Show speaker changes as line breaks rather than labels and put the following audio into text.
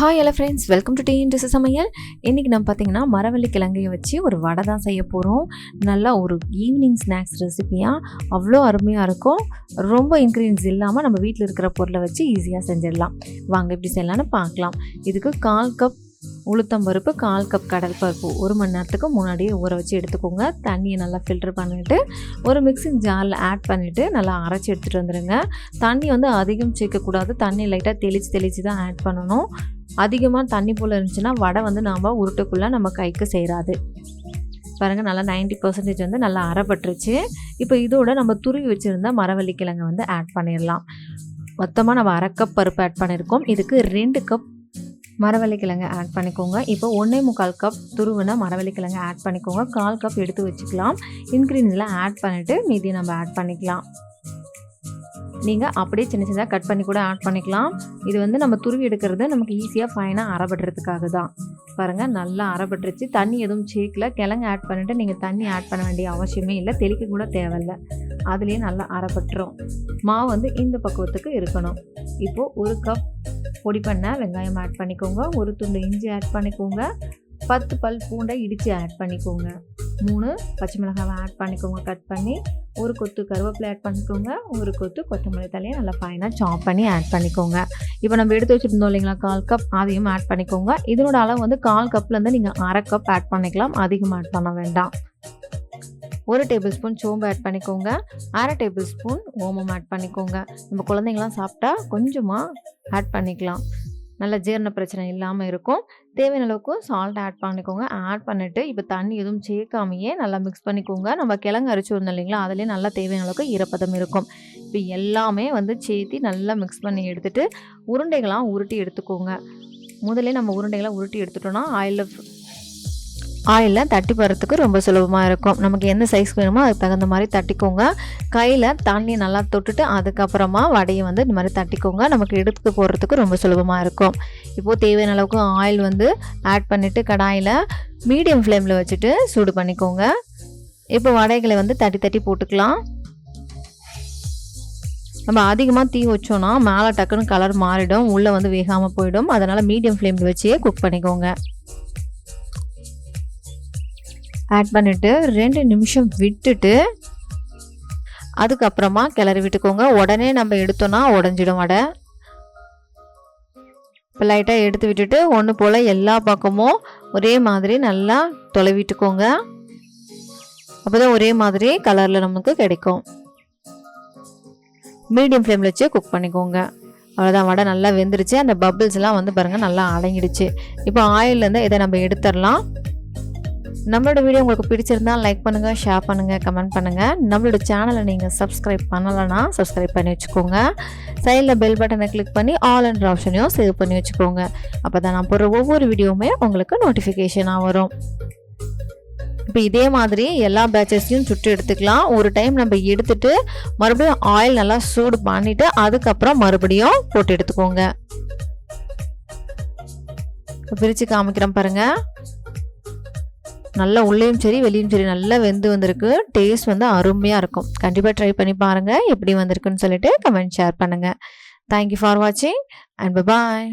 Hi hello friends welcome to dean டிஸ் சமையல் இன்றைக்கி நம்ம பார்த்தீங்கன்னா மரவள்ளி கிழங்கையை வச்சு ஒரு வடை தான் செய்ய போகிறோம் நல்லா ஒரு ஈவினிங் ஸ்நாக்ஸ் ரெசிபியாக அவ்வளோ அருமையாக இருக்கும். ரொம்ப இன்க்ரீடியன்ஸ் இல்லாமல் நம்ம வீட்டில் இருக்கிற பொருளை வச்சு ஈஸியாக செஞ்சிடலாம். வாங்க எப்படி செய்யலாம்னு பார்க்கலாம். இதுக்கு கால் கப் உளுத்தம் பருப்பு கால் கப் கடல் பருப்பு ஒரு மணி நேரத்துக்கு முன்னாடியே ஊற வச்சு எடுத்துக்கோங்க. தண்ணியை நல்லா ஃபில்டர் பண்ணிவிட்டு ஒரு மிக்சிங் ஜாரில் ஆட் பண்ணிவிட்டு நல்லா அரைச்சி எடுத்துகிட்டு வந்துடுங்க தண்ணி வந்து அதிகம் சேர்க்கக்கூடாது தண்ணி லைட்டாக தெளித்து தெளித்து தான் ஆட் பண்ணணும். அதிகமாக தண்ணி போல் இருந்துச்சுன்னா வடை வந்து நாம் உருட்டுக்குள்ளே நம்ம கைக்கு சேராது. பாருங்கள் நல்லா நைன்ட்டி பர்சன்டேஜ் வந்து நல்லா அறப்பட்டுருச்சு இப்போ இதோட நம்ம துருவி வச்சுருந்த மரவள்ளி வந்து ஆட் பண்ணிடலாம். மொத்தமாக நம்ம அரை கப் பருப்பு ஆட் பண்ணியிருக்கோம் இதுக்கு ரெண்டு கப் மரவள்ளிக்கிழங்கு ஆட் பண்ணிக்கோங்க. இப்போ ஒன்றே முக்கால் கப் துருவின மரவள்ளிக்கிழங்கு ஆட் பண்ணிக்கோங்க. கால் கப் எடுத்து வச்சுக்கலாம். இன்க்ரீடியன்ஸில் ஆட் பண்ணிவிட்டு மீதி நம்ம ஆட் பண்ணிக்கலாம். நீங்கள் அப்படியே சின்ன சின்னதாக கட் பண்ணி கூட ஆட் பண்ணிக்கலாம். இது வந்து நம்ம துருவி எடுக்கிறது நமக்கு ஈஸியாக ஃபைனாக அறப்படுறதுக்காக தான். பாருங்கள் நல்லா அறப்பட்டுருச்சு. தண்ணி எதுவும் சேர்க்கல. கிழங்கு ஆட் பண்ணிவிட்டு நீங்கள் தண்ணி ஆட் பண்ண வேண்டிய அவசியமே இல்லை. தெளிக்க கூட தேவையில்ல. அதுலேயே நல்லா அறப்பட்டுரும். மாவு வந்து இந்த பக்குவத்துக்கு இருக்கணும். இப்போது ஒரு கப் பொடி பண்ண வெங்காயம் ஆட் பண்ணிக்கோங்க. ஒரு துண்டு இஞ்சி ஆட் பண்ணிக்கோங்க. பத்து பல் பூண்டை இடித்து ஆட் பண்ணிக்கோங்க. மூணு பச்சை மிளகாவை ஆட் பண்ணிக்கோங்க. கட் பண்ணி ஒரு கொத்து கருவேப்பிலை ஆட் பண்ணிக்கோங்க. ஒரு கொத்து கொத்தமல்லி தலையை நல்லா ஃபைனாக சாப் பண்ணி ஆட் பண்ணிக்கோங்க. இப்போ நம்ம எடுத்து வச்சுருந்தோம் இல்லைங்களா கால் கப் அதையும் ஆட் பண்ணிக்கோங்க. இதனோட அளவு வந்து கால் கப்லேருந்து நீங்கள் அரை கப் ஆட் பண்ணிக்கலாம். அதிகமாக ஆட் பண்ண வேண்டாம். ஒரு டேபிள் ஸ்பூன் சோம்பு ஆட் பண்ணிக்கோங்க. அரை டேபிள் ஸ்பூன் ஓமம் ஆட் பண்ணிக்கோங்க. நம்ம குழந்தைங்களாம் சாப்பிட்டா கொஞ்சமாக ஆட் பண்ணிக்கலாம். நல்ல ஜீரண பிரச்சனை இல்லாமல் இருக்கும். தேவையான அளவுக்கு சால்ட் ஆட் பண்ணிக்கோங்க. ஆட் பண்ணிவிட்டு இப்போ தண்ணி எதுவும் சேர்க்காமையே நல்லா மிக்ஸ் பண்ணிக்கோங்க. நம்ம கிழங்கு அரிச்சு வந்தோம் இல்லைங்களா? அதுலேயே நல்லா தேவையான அளவுக்கு ஈரப்பதம் இருக்கும். இப்போ எல்லாமே வந்து சேர்த்தி நல்லா மிக்ஸ் பண்ணி எடுத்துகிட்டு உருண்டைகளாம் உருட்டி எடுத்துக்கோங்க. முதலே நம்ம உருண்டைகளாம் உருட்டி எடுத்துட்டோன்னா ஆயிலில் ஆயிலில் தட்டி போடுறதுக்கு ரொம்ப சுலபமாக இருக்கும். நமக்கு எந்த சைஸ் வேணுமோ அதுக்கு தகுந்த மாதிரி தட்டிக்கோங்க. கையில் தண்ணி நல்லா தொட்டுட்டு அதுக்கப்புறமா வடையை வந்து இந்த மாதிரி தட்டிக்கோங்க. நமக்கு எடுத்து போடுறதுக்கு ரொம்ப சுலபமாக இருக்கும். இப்போது தேவையான அளவுக்கு ஆயில் வந்து ஆட் பண்ணிவிட்டு கடாயில் மீடியம் ஃப்ளேமில் வச்சுட்டு சூடு பண்ணிக்கோங்க. இப்போ வடைகளை வந்து தட்டி தட்டி போட்டுக்கலாம். நம்ம அதிகமாக தீ வச்சோன்னா மேலே டக்குன்னு கலர் மாறிடும். உள்ளே வந்து வேகாமல் போயிடும். அதனால் மீடியம் ஃப்ளேமில் வச்சே குக் பண்ணிக்கோங்க. ஆட் பண்ணிவிட்டு ரெண்டு நிமிஷம் விட்டுட்டு அதுக்கப்புறமா கிளறி விட்டுக்கோங்க. உடனே நம்ம எடுத்தோன்னா உடஞ்சிடும் வடை. இப்போ லைட்டாக எடுத்து விட்டுட்டு ஒன்று போல் எல்லா பக்கமும் ஒரே மாதிரி நல்லா தொலைவிட்டுக்கோங்க அப்போ தான் ஒரே மாதிரி கலரில் நமக்கு கிடைக்கும். மீடியம் ஃப்ளேமில் வச்சு குக் பண்ணிக்கோங்க. அவ்வளோதான் வடை நல்லா வெந்துருச்சு. அந்த பபிள்ஸ்லாம் வந்து பாருங்கள் நல்லா அடங்கிடுச்சு. இப்போ ஆயிலேருந்து இதை நம்ம எடுத்துடலாம். நம்மளோட வீடியோ உங்களுக்கு பிடிச்சிருந்தா லைக் பண்ணுங்கள் ஷேர் பண்ணுங்கள் கமெண்ட் பண்ணுங்கள் நம்மளோட சேனலை நீங்கள் சப்ஸ்கிரைப் பண்ணலைன்னா சப்ஸ்கிரைப் பண்ணி வச்சுக்கோங்க. சைடில் பெல் பட்டனை கிளிக் பண்ணி ஆல் அண்ட் ஆப்ஷனையும் சேவ் பண்ணி வச்சுக்கோங்க. அப்போ தான் நான் போடுற ஒவ்வொரு வீடியோவுமே உங்களுக்கு நோட்டிஃபிகேஷனாக வரும். இப்போ இதே மாதிரி எல்லா பேச்சஸையும் சுட்டு எடுத்துக்கலாம். ஒரு டைம் நம்ம எடுத்துட்டு மறுபடியும் ஆயில் நல்லா சூடு பண்ணிவிட்டு அதுக்கப்புறம் மறுபடியும் போட்டு எடுத்துக்கோங்க. பிரித்து காமிக்கிறேன் பாருங்கள் நல்லா உள்ளேயும் சரி வெளியும் சரி நல்லா வெந்து வந்திருக்கு. டேஸ்ட் வந்து அருமையாக இருக்கும். கண்டிப்பாக ட்ரை பண்ணி பாருங்கள் எப்படி வந்திருக்குன்னு சொல்லிட்டு கமெண்ட் ஷேர் பண்ணுங்கள் தேங்க்யூ ஃபார் வாட்சிங் அண்ட் பாய்